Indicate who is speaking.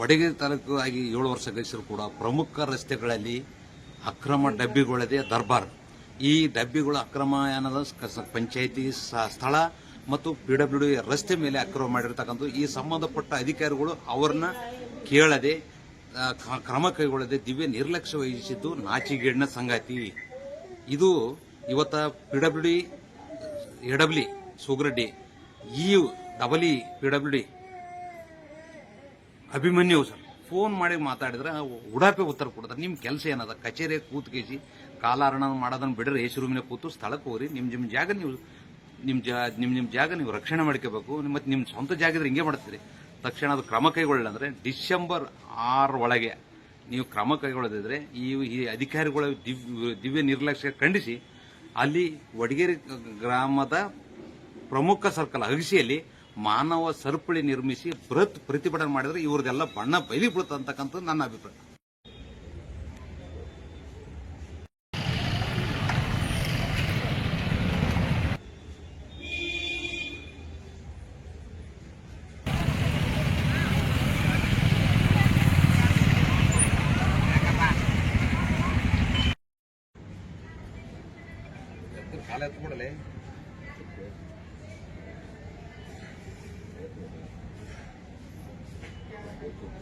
Speaker 1: ವಡಗೇರಿ ತಾಲೂಕು ಆಗಿ ಏಳು ವರ್ಷ ಗಳಿಸಿದ್ರು ಕೂಡ ಪ್ರಮುಖ ರಸ್ತೆಗಳಲ್ಲಿ ಅಕ್ರಮ ಡಬ್ಬಿಗಳದೇ ದರ್ಬಾರ್. ಈ ಡಬ್ಬಿಗಳು ಅಕ್ರಮ ಏನದ ಪಂಚಾಯಿತಿ ಸ್ಥಳ ಮತ್ತು ಪಿ ಡಬ್ಲ್ಯೂ ರಸ್ತೆ ಮೇಲೆ ಅಕ್ರಮ ಮಾಡಿರ್ತಕ್ಕಂಥ ಈ ಸಂಬಂಧಪಟ್ಟ ಅಧಿಕಾರಿಗಳು ಅವರನ್ನ ಕೇಳದೆ ಕ್ರಮ ಕೈಗೊಳ್ಳದೆ ದಿವ್ಯ ನಿರ್ಲಕ್ಷ್ಯ ವಹಿಸಿದ್ದು ನಾಚಿಗೇಡಿನ ಸಂಗಾತಿ. ಇದು ಇವತ್ತ ಪಿ ಡಬ್ಲ್ಯೂ ಡಿ ಎಡಬ್ಲಿ ಸುಗ್ರಡ್ಡಿ ಈ double E P W D Abhimanyu sir phone ಮಾಡಿ ಮಾತಾಡಿದ್ರೆ ಉಡಾಪೆ ಉತ್ತರ ಕೊಡ್ತಾರೆ. ನಿಮ್ಮ ಕೆಲಸ ಏನದ? ಕಚೇರಿ ಕೂತ್ಕೇಸಿ ಕಾಲಾರಣ ಮಾಡೋದನ್ನ ಬಿಡ್ರೆ ಎಸಿ ರೂಮಿನ ಕೂತು ಸ್ಥಳಕ್ಕೆ ಹೋಗ್ರಿ. ನಿಮ್ಮ ನಿಮ್ಮ ಜಾಗ ನೀವು ನಿಮ್ಮ ಜಾ ನಿಮ್ಮ ನಿಮ್ಮ ಜಾಗ ನೀವು ರಕ್ಷಣೆ ಮಾಡ್ಕೋಬೇಕು. ಮತ್ತು ನಿಮ್ಮ ಸ್ವಂತ ಜಾಗದ್ರೆ ಹಿಂಗೆ ಮಾಡ್ತೀರಿ. ತಕ್ಷಣ ಅದು ಕ್ರಮ ಕೈಗೊಳ್ಳಂದ್ರೆ ಡಿಸೆಂಬರ್ ಆರ ಒಳಗೆ ನೀವು ಕ್ರಮ ಕೈಗೊಳ್ಳದಿದ್ರೆ ಈ ಈ ಅಧಿಕಾರಿಗಳ ದಿವ್ಯ ದಿವ್ಯ ನಿರ್ಲಕ್ಷ್ಯ ಖಂಡಿಸಿ ಅಲ್ಲಿ ವಡಗೇರಿ ಗ್ರಾಮದ ಪ್ರಮುಖ ಸರ್ಕಲ್, ಅಗಸಿಯಲ್ಲಿ ಮಾನವ ಸರಪಳಿ ನಿರ್ಮಿಸಿ ಬೃಹತ್ ಪ್ರತಿಭಟನೆ ಮಾಡಿದ್ರೆ ಇವ್ರದೆಲ್ಲ ಬಣ್ಣ ಬಯಲಿ ಬೀಳುತ್ತೆ ಅಂತಕ್ಕಂಥದ್ದು ನನ್ನ ಅಭಿಪ್ರಾಯ. ಕಾಲ Thank you.